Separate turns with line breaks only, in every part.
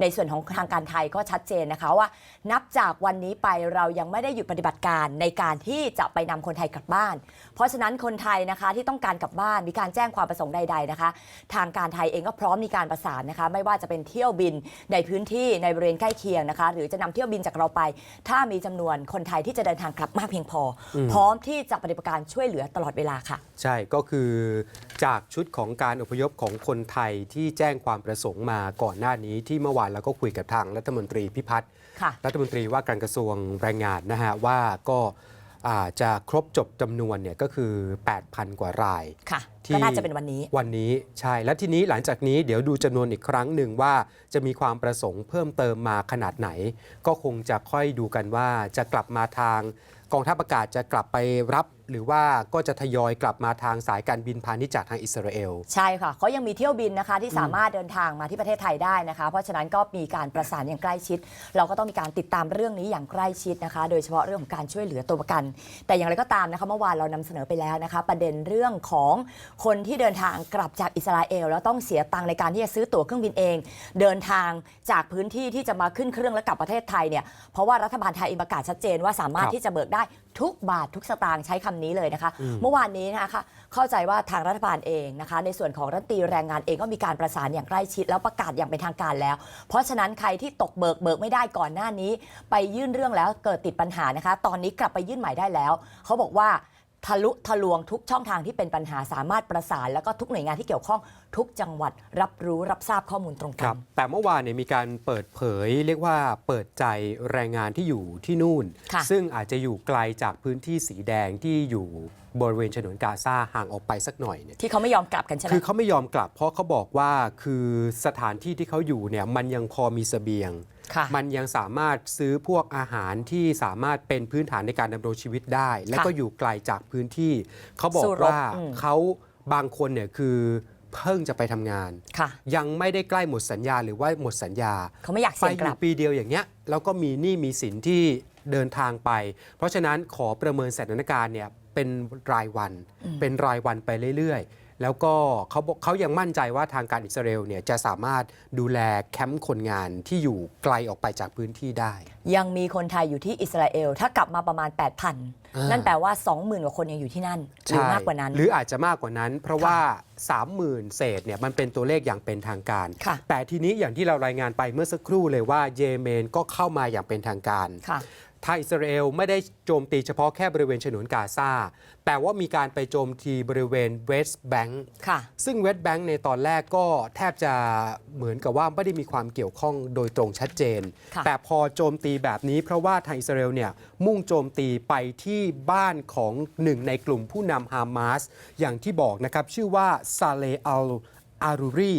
ในส่วนของทางการไทยก็ชัดเจนนะคะว่า นับจากวันนี้ไปเรายังไม่ได้หยุดปฏิบัติการในการที่จะไปนำคนไทยกลับบ้าน เพราะฉะนั้นคนไทยนะคะที่ต้องการกลับบ้านมีการแจ้งความประสงค์ใด ๆนะคะ ทางการไทยเองก็พร้อมมีการประสานนะคะ ไม่ว่าจะเป็นเที่ยวบินในพื้นที่ในบริเวณใกล้เคียงนะคะ หรือจะนำเที่ยวบินจากเราไป ถ้ามีจำนวนคนไทยที่จะเดินทางกลับมากเพียงพออพร้อมที่จะปฏิบัติการช่วยเหลือตลอดเวลาค่ะ
ใช่ก็คือจากชุดของการอพยพของคนไทยที่แจ้งความประสงค์มาก่อนหน้านี้ที่เมื่อวานเราก็คุยกับทางรัฐมนตรีพิพัฒน์
ค่ะ
รัฐมนตรีว่าการกระทรวงแรงงานนะฮะว่าก็อ่าจะครบจบจำนวนเนี่ยก็คือ 8,000 กว่าราย
ค่ะ
ที่
ก็น่าจะเป็นวันนี้
วันนี้ใช่และทีนี้หลังจากนี้เดี๋ยวดูจำนวนอีกครั้งหนึ่งว่าจะมีความประสงค์เพิ่มเติมมาขนาดไหน ก็คงจะค่อยดูกันว่าจะกลับมาทางกองทัพอากาศจะกลับไปรับ หรือว่าก็จะทยอยกลับมาทางสายการบินพาณิชย์จากทางอิสราเอล
ใช่ค่ะเขายังมีเที่ยวบินนะคะที่สามารถเดินทางมาที่ประเทศไทยได้นะคะ เพราะฉะนั้นก็มีการประสานอย่างใกล้ชิด เราก็ต้องมีการติดตามเรื่องนี้อย่างใกล้ชิดนะคะ โดยเฉพาะเรื่องของการช่วยเหลือตัวประกัน แต่อย่างไรก็ตามนะคะเมื่อวานเรานำเสนอไปแล้วนะคะ ประเด็นเรื่องของคนที่เดินทางกลับจากอิสราเอลแล้วต้องเสียตังค์ในการที่จะซื้อตั๋วเครื่องบินเอง เดินทางจากพื้นที่ที่จะมาขึ้นเครื่องและกลับประเทศไทยเนี่ยเพราะว่ารัฐบาลไทยเองประกาศชัดเจนว่าสามารถ
ครับ
ที่จะเบิกได้ทุกบาททุกสตางค์ใช้คำนี้เลยนะคะ เมื่อวานนี้นะคะเข้าใจว่าทางรัฐบาลเองนะคะ ในส่วนของรัฐมนตรีแรงงานเองก็มีการประสานอย่างใกล้ชิด แล้วประกาศอย่างเป็นทางการแล้ว เพราะฉะนั้นใครที่ตกเบิกเบิกไม่ได้ก่อนหน้านี้ ไปยื่นเรื่องแล้วเกิดติดปัญหานะคะ ตอนนี้กลับไปยื่นใหม่ได้แล้ว เขาบอกว่า ทะลุทะลวงทุกช่องทางที่เป็นปัญหาสามารถประสาน แล้วก็ทุกหน่วยงานที่เกี่ยวข้องทุกจังหวัดรับรู้รับทราบข้อมูลตรง
ค
กั
รั
น
บแต่เมื่อวานเนี่ยมีการเปิดเผย เรียกว่าเปิดใจแรงงานที่อยู่ที่นู่น
ค่ะ
ซึ่งอาจจะอยู่ไกลจากพื้นที่สีแดงที่อยู่บริเวณฉนวนกาซาห่างออกไปสักหน่อยเนี่ย
ที่เขาไม่ยอมกลับกันใช่ไหม
คือเขาไม่ยอมกลับเพราะเขาบอกว่าคือสถานที่ที่เขาอยู่เนี่ยมันยังพอมีเสบียง
ค่ะ
มันยังสามารถซื้อพวกอาหารที่สามารถเป็นพื้นฐานในการดำรงชีวิตได้ และก็อยู่ไกลจากพื้นที่ เขาบอ
สู้
ก
รบ
ว่า
อืม
เขาบางคนเนี่ยคือเพิ่งจะไปทำงาน
ค่ะ
ยังไม่ได้ใกล้หมดสัญญาหรือว่าหมดสัญญา
เขาไม่อยาก
ไป
เสี่ยง
อก
ลั
ยู่
บ
ปีเดียวอย่างเงี้ยแล้วก็มีหนี้มีสินที่เดินทางไป เพราะฉะนั้นขอประเมินสถานการณ์เนี่ยเป็นรายวัน เป็นรายวันไปเรื่อยๆ แล้วก็เขาบอกเขายังมั่นใจว่าทางการอิสราเอลเนี่ยจะสามารถดูแลแคมป์คนงานที่อยู่ไกลออกไปจากพื้นที่ได้
ยังมีคนไทยอยู่ที่อิสราเอล ถ้ากลับมาประมาณ
อ่า
8,000
นั่
นั่นแปลว่า 20,000กว่าคนยังอยู่ที่นั่นหรือมากกว่านั้น
หรืออาจจะมากกว่านั้น เพราะว่า 30,000 เศษเนี่ยมันเป็นตัวเลขอย่างเป็นทางการ
ค่ะ
แต่ทีนี้อย่างที่เรารายงานไปเมื่อสักครู่เลยว่าเยเมนก็เข้ามาอย่างเป็นทางการ
ค่ะ
ทางอิสราเอลไม่ได้โจมตีเฉพาะแค่บริเวณฉนวนกาซา แต่ว่ามีการไปโจมตีบริเวณเวสต์แบงก์
ค่ะ
ซึ่งเวสต์แบงก์ในตอนแรกก็แทบจะเหมือนกับว่าไม่ได้มีความเกี่ยวข้องโดยตรงชัดเจน
ค่ะ
แต่พอโจมตีแบบนี้เพราะว่าทางอิสราเอลเนี่ยมุ่งโจมตีไปที่บ้านของหนึ่งในกลุ่มผู้นำฮามาสอย่างที่บอกนะครับ ชื่อว่าซาเลอัลอารูรี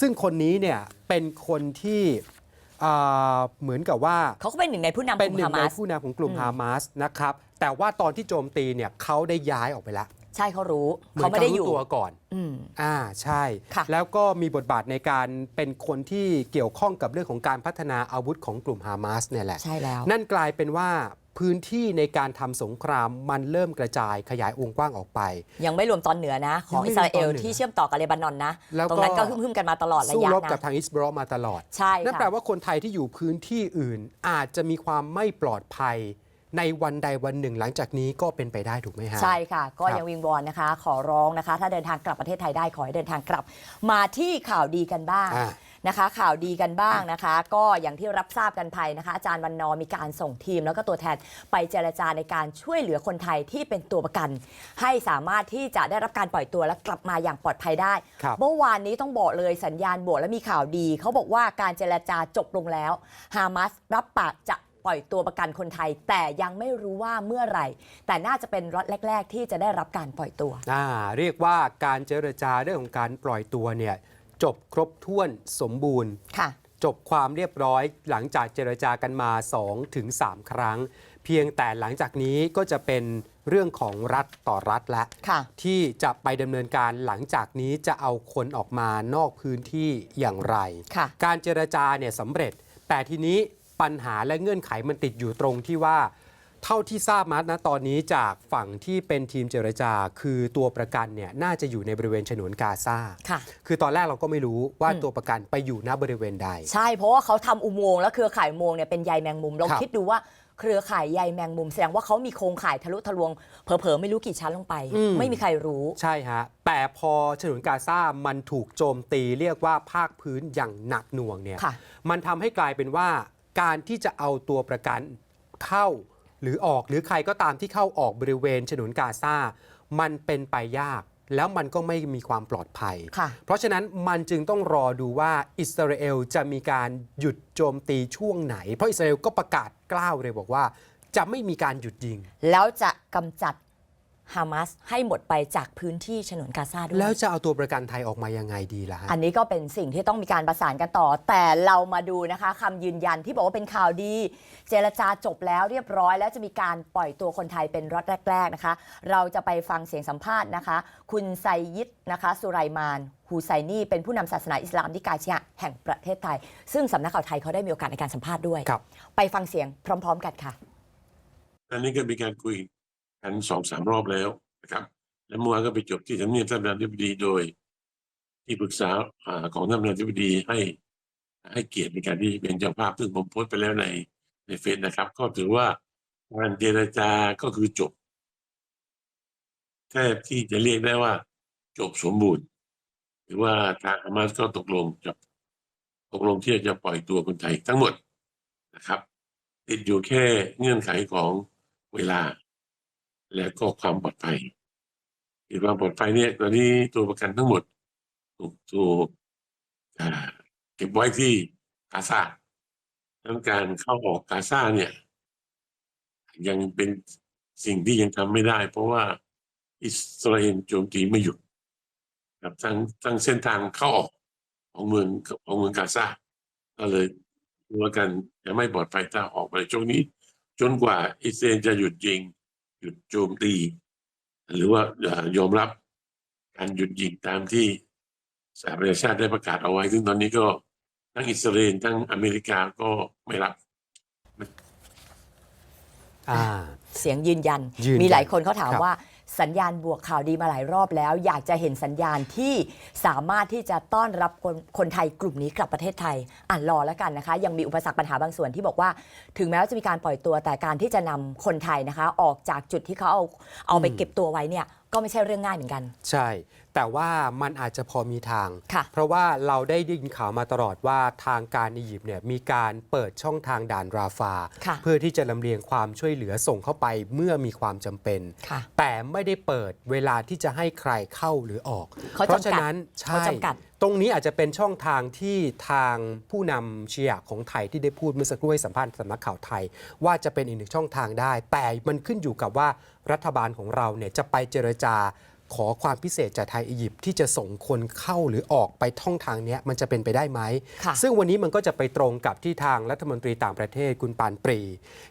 ซึ่งคนนี้เนี่ยเป็นคนที่ อ่าเหมือนกับว่า
เขาก็เป็นหนึ่งในผู้นำก
เป็น
ลุ่ม
หนึ่
ฮาง
ใน
มาส
ผู้นำของกลุ่มฮามาสนะครับแต่ว่าตอนที่โจมตีเนี่ยเขาได้ย้ายออกไปแล้ว
ใช่เขารู้
เหมือ
เขา
น
ไม่
เขา
ได้อ
รู้
ยู่
ตัวก่อน
อืม
อ่าใช่
ค่ะ
แล้วก็มีบทบาทในการเป็นคนที่เกี่ยวข้องกับเรื่องของการพัฒนาอาวุธของกลุ่มฮามาสเนี่ยแหละ
ใช่แล้ว
นั่นกลายเป็นว่า พื้นที่ในการทำสงครามมันเริ่มกระจายขยายวงกว้างออกไป
ยังไม่รวมตอนเหนือนะ ของ
ยังไม่
อิสราเอล
รวมตอนเหนือ
ที่เชื่อมต่อกับเลบานอนนะ
แล้วก็
ตรงนั้นก็ฮึ่มๆกันมาตลอดระ
สู้
ยะ
รบกับ
นะ
ทางอิสบรอมาตลอด
ใช่
นั่นแปล
ค่ะ
ว่าคนไทยที่อยู่พื้นที่อื่นอาจจะมีความไม่ปลอดภัย ในวันใดวันหนึ่งหลังจากนี้ก็เป็นไปได้ถูกไหมฮะ
ใช่ค่ะ ก็
ครับ
ยังวิงวอนนะคะ ขอร้องนะคะ ถ้าเดินทางกลับประเทศไทยได้ขอให้เดินทางกลับ มาที่ข่าวดีกันบ้าง
อ่า
นะคะข่าวดีกันบ้างนะคะ ก็อย่างที่รับทราบกันไปนะคะ อาจารย์วันนอร์มีการส่งทีม แล้วก็ตัวแทนไปเจรจาในการช่วยเหลือคนไทยที่เป็นตัวประกัน ให้สามารถที่จะได้รับการปล่อยตัวและกลับมาอย่างปลอดภัยได้
ครับ
เมื่อวานนี้ต้องบอกเลยสัญญาณบวกและมีข่าวดี เขาบอกว่าการเจรจาจบลงแล้วฮามาสรับปากจะ ปล่อยตัวประกันคนไทย แต่ยังไม่รู้ว่าเมื่อไหร่ แต่น่าจะเป็นรถแรก ๆ ที่จะได้รับการปล่อยตัว
อ่าเรียกว่าการเจรจาเรื่องของการปล่อยตัวเนี่ยจบครบถ้วนสมบูรณ์
ค่ะ
จบความเรียบร้อยหลังจากเจรจากันมา 2-3ถึง3ครั้ง เพียงแต่หลังจากนี้ก็จะเป็นเรื่องของรัฐต่อรัฐและ
ค่ะ
ที่จะไปดำเนินการหลังจากนี้จะเอาคนออกมานอกพื้นที่อย่างไร
ค่ะ
การเจรจาเนี่ยสำเร็จ แต่ทีนี้ ปัญหาและเงื่อนไขมันติดอยู่ตรงที่ว่า เท่าที่ทราบมานะตอนนี้จากฝั่งที่เป็นทีมเจรจา คือตัวประกันเนี่ยน่าจะอยู่ในบริเวณฉนวนกาซา
ค่ะ
คือตอนแรกเราก็ไม่รู้ว่า
อืม
ตัวประกันไปอยู่ณบริเวณใด
ใช่ เพราะว่าเขาทำอุโมงค์แล้วเครือข่ายอุโมงค์เนี่ยเป็นใยแมงมุมลอง
ครับ
คิดดูว่าเครือข่ายใยแมงมุม แสดงว่าเขามีโครงข่ายทะลุทะลวงเผลอๆไม่รู้กี่ชั้นลงไป
อืม
ไม่มีใครรู้
ใช่ฮะ แต่พอฉนวนกาซามันถูกโจมตีเรียกว่าภาคพื้นอย่างหนักหน่วงเนี่ย
ค่ะ
มันทำให้กลายเป็นว่า การที่จะเอาตัวประกันเข้าหรือออกหรือใครก็ตามที่เข้าออกบริเวณฉนวนกาซา มันเป็นไปยาก แล้วมันก็ไม่มีความปลอดภัย
ค่ะ
เพราะฉะนั้นมันจึงต้องรอดูว่าอิสราเอลจะมีการหยุดโจมตีช่วงไหน เพราะอิสราเอลก็ประกาศกล้าวเลยบอกว่า จะไม่มีการหยุดยิง
แล้วจะกำจัด ฮามาสให้หมดไปจากพื้นที่ฉนวนกาซาด้วย
แล้วจะเอาตัวประกันไทยออกมายังไงดีล่ะฮะ
อันนี้ก็เป็นสิ่งที่ต้องมีการประสานกันต่อ แต่เรามาดูนะคะคำยืนยันที่บอกว่าเป็นข่าวดี เจรจาจบแล้วเรียบร้อย แล้วจะมีการปล่อยตัวคนไทยเป็นรอดแรก ๆนะคะ เราจะไปฟังเสียงสัมภาษณ์นะคะ คุณไซยิดนะคะสุไรมานฮูไซนีเป็นผู้นำศาสนาอิสลามที่กาเชียแห่งประเทศไทย ซึ่งสำนักข่าวไทยเขาได้มีโอกาสในการสัมภาษณ์ด้วย
ครับ
ไปฟังเสียงพร้อม ๆ กันค่ะ
อันนี้ก็มีการคุย กันสองสามรอบแล้วนะครับ และเมื่อวานก็ไปจบที่ทำเนียบท่านประธานาธิบดีโดย ที่ปรึกษาอของท่านประธานาธิบดีให้ให้เกียรติในการที่เป็นเจ้าภาพซึ่งผมโพสต์ไปแล้วในในเฟซนะครับ ก็ถือว่าการเจรจาก็คือจบแทบที่จะเรียกได้ว่า จบสมบูรณ์ หรือว่าทางฮามาสก็ตกลงจะตกลงที่จะปล่อยตัวคนไทยทั้งหมดนะครับ ติดอยู่แค่เงื่อนไขของเวลา และก็ความปลอดภัยคือความปลอดภัยเนี่ยตอนนี้ตัวประกันทั้งหมดถูกถูกเก็บไว้ที่กาซาดังนั้นการเข้าออกกาซาเนี่ย ยังเป็นสิ่งที่ยังทำไม่ได้ เพราะว่าอิสราเอลโจมตีไม่หยุดครับทั้งทั้งเส้นทางเข้าออกของเมืองของเมืองกาซาก็เลยตัวกันจะไม่ปลอดภัยถ้าออกไปช่วงนี้ จนกว่าอิสราเอลจะหยุดยิง หยุดโจมตี หรือว่าเอ่อยอมรับการหยุดยิงตามที่สหประชาชาติได้ประกาศเอาไว้ ซึ่งตอนนี้ก็ทั้งอิสราเอลทั้งอเมริกาก็ไม่รับ
อ่า
เสียงยืนยัน
ยืนยัน
มีหลายคนเขาถาม
ครับ
ว่า สัญญาณบวกข่าวดีมาหลายรอบแล้ว อยากจะเห็นสัญญาณที่สามารถที่จะต้อนรับคนคนไทยกลุ่มนี้กลับประเทศไทย อ่านรอแล้วกันนะคะ ยังมีอุปสรรคปัญหาบางส่วนที่บอกว่า ถึงแม้ว่าจะมีการปล่อยตัวแต่การที่จะนำคนไทยนะคะ ออกจากจุดที่เขาเอาเอาไปเก็บตัวไว้เนี่ยก็ไม่ใช่เรื่องง่ายเหมือนกัน
ใช่ แต่ว่ามันอาจจะพอมีทาง
ค่ะ
เพราะว่าเราได้ยินข่าวมาตลอดว่าทางการอียิปต์เนี่ยมีการเปิดช่องทางด่านราฟา
ค่ะ
เพื่อที่จะลำเลียงความช่วยเหลือส่งเข้าไปเมื่อมีความจำเป็น
ค่ะ
แต่ไม่ได้เปิดเวลาที่จะให้ใครเข้าหรือออก
เขา
เพราะ
จำกัด
ฉะนั้น
เขา
ใช่
จำกัด
ตรงนี้อาจจะเป็นช่องทางที่ทางผู้นำเชียร์ของไทยที่ได้พูดเมื่อสักครู่ให้สัมภาษณ์สำนักข่าวไทย ว่าจะเป็นอีกหนึ่งช่องทางได้ แต่มันขึ้นอยู่กับว่ารัฐบาลของเราเนี่ยจะไปเจรจา ขอความพิเศษจากไทยอียิปต์ที่จะส่งคนเข้าหรือออกไปท่องทางเนี้ยมันจะเป็นไปได้ไหม
ค่ะ
ซึ่งวันนี้มันก็จะไปตรงกับที่ทางรัฐมนตรีต่างประเทศคุณปานปรี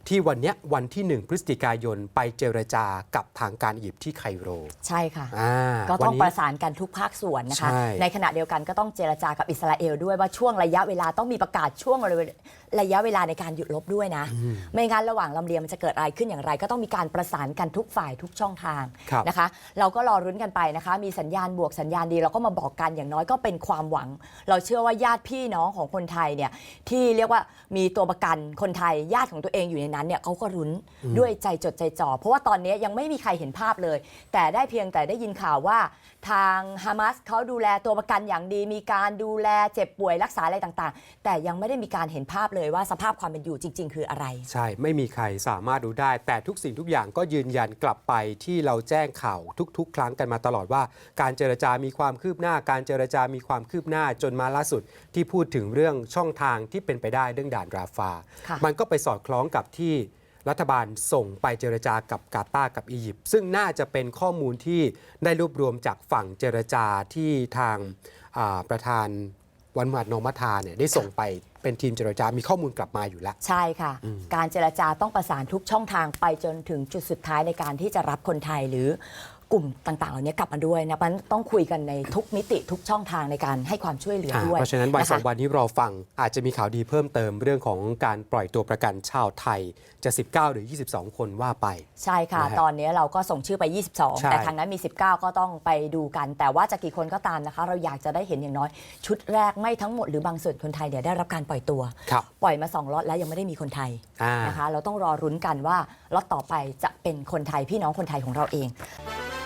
ที่วันเนี้ยวันที่ 1 พฤศจิกายนไปเจรจากับทางการอียิปต์ที่ไคโร
ใช่ค่ะ
อ่า
ก็ต้อง
วันนี้
ประสานกันทุกภาคส่วนนะคะ
ใช่
ในขณะเดียวกันก็ต้องเจรจากับอิสราเอลด้วยว่าช่วงระยะเวลาต้องมีประกาศช่วง ระยะเวลาในการหยุดรบด้วยนะ ไม่งั้นระหว่างลำเลียงมันจะเกิดอะไรขึ้นอย่างไร ก็ต้องมีการประสานกันทุกฝ่ายทุกช่องทาง
ครับ
นะคะ เราก็รอรุ้นกันไปนะคะ มีสัญญาณบวกสัญญาณดีเราก็มาบอกกันอย่างน้อยก็เป็นความหวัง เราเชื่อว่าญาติพี่น้องของคนไทยเนี่ยที่เรียกว่ามีตัวประกันคนไทยญาติของตัวเองอยู่ในนั้นเนี่ยเขาก็รุ้นด้วยใจจดใจจ่อเพราะว่าตอนนี้ยังไม่มีใครเห็นภาพเลย แต่ได้เพียงแต่ได้ยินข่าวว่า ทางฮามาสเขาดูแลตัวประกันอย่างดี มีการดูแลเจ็บป่วยรักษาอะไรต่างๆ แต่ยังไม่ได้มีการเห็นภาพเลยว่าสภาพความเป็นอยู่จริง ๆ คืออะไร
ใช่ ไม่มีใครสามารถรู้ได้ แต่ทุกสิ่งทุกอย่างก็ยืนยันกลับไปที่เราแจ้งข่าวทุก ๆ ครั้งกันมาตลอดว่า การเจรจามีความคืบหน้า การเจรจามีความคืบหน้าจนมาล่าสุด ที่พูดถึงเรื่องช่องทางที่เป็นไปได้เรื่องด่านราฟา
ค่ะ
มันก็ไปสอดคล้องกับที่ รัฐบาลส่งไปเจรจากับกาตาร์กับอียิปต์ซึ่งน่าจะเป็นข้อมูลที่ได้รวบรวมจากฝั่งเจรจาที่ทางอ่าประธาน วันมัดโนมัทาเนี่ยได้ส่งไปเป็นทีมเจรจามีข้อมูลกลับมาอยู่แล้ว
ใช่ค่ะการเจรจาต้องประสานทุกช่องทางไปจนถึงจุดสุดท้ายในการที่จะรับคนไทยหรือ กลุ่มต่างๆ เหล่านี้กลับมาด้วยนะมันต้องคุยกันในทุกมิติทุกช่องทางในการให้ความช่วยเหลือ
อ่า
ด้วย
เพราะฉะนั้นวัน
ค
สองวันนี้รอฟัง อาจจะมีข่าวดีเพิ่มเติมเรื่องของการปล่อยตัวประกันชาวไทยจะ 19 หรือ 22 คนว่าไป
ใช่ค่ะ
นะฮะ
ตอนนี้เราก็ส่งชื่อไป
ใช่
22 แต่ทางนั้นมี 19 ก็ต้องไปดูกัน แต่ว่าจะกี่คนก็ตามนะคะ เราอยากจะได้เห็นอย่างน้อย ชุดแรกไม่ทั้งหมดหรือบางส่วนคนไทยเนี่ยได้รับการปล่อยตัว
ครับ
ปล่อยมา2ล็อตแล้วยังไม่ได้มีคนไทย
อ่า
นะคะ เราต้องรอรุ้นกันว่าล็อตต่อไปจะเป็นคนไทยพี่น้องคนไทยของเราเอง
ค